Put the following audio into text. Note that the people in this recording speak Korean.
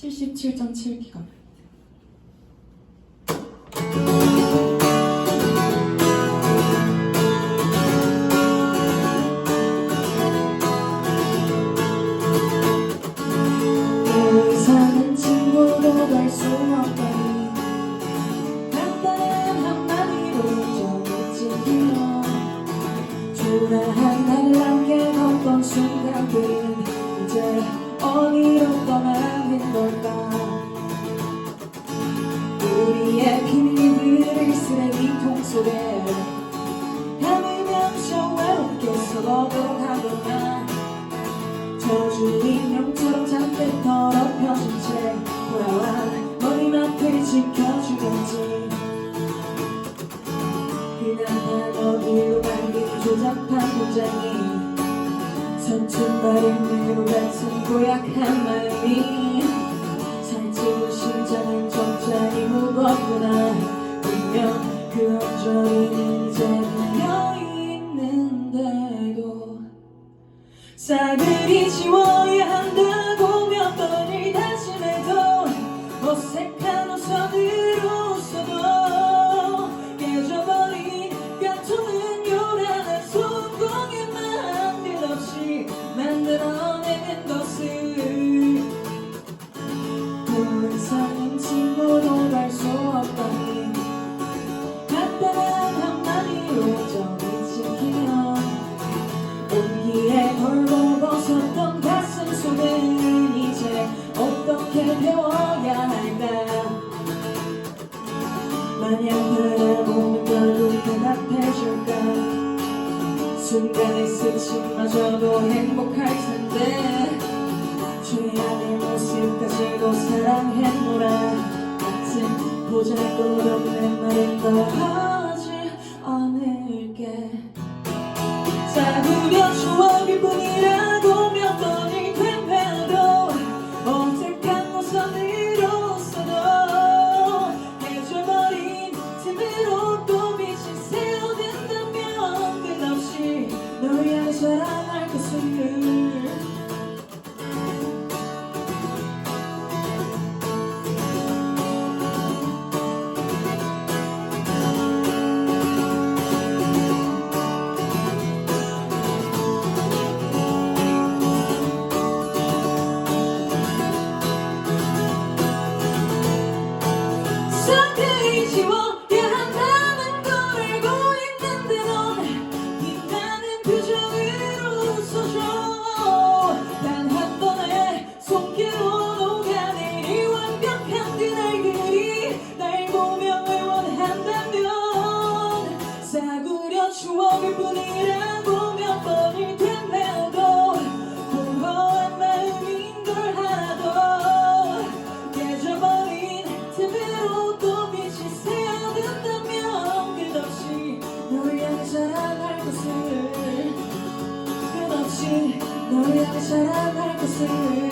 77.7기가. 더 이상은 친구로 갈수 없다니 간단한 한마디로 정해지기로 초라한 날 남겨뒀던 순간들은 이제 어디로 외롭게 서로도 가거나 저주 인형처럼 잔뜩 더럽혀진 채 돌아와 머리맡을 지켜주겠지. 그냥 단어들로 만든 조잡한 문장이 서툰 말을 같은 고약한 마 싸그리 지워야 한다고 몇 번을 다짐해도 어색한 우선으로 써도 깨져버린 뼈통은 요란한 손공의 마음 끝없이 만들어내는 것을 더이 배워야 할까? 마냥 바라보면 결국 대답해줄까? 순간의 스치마저도 행복할 텐데 최악의 모습까지도 사랑해노라. 같은 보잘것없는 말은 더 사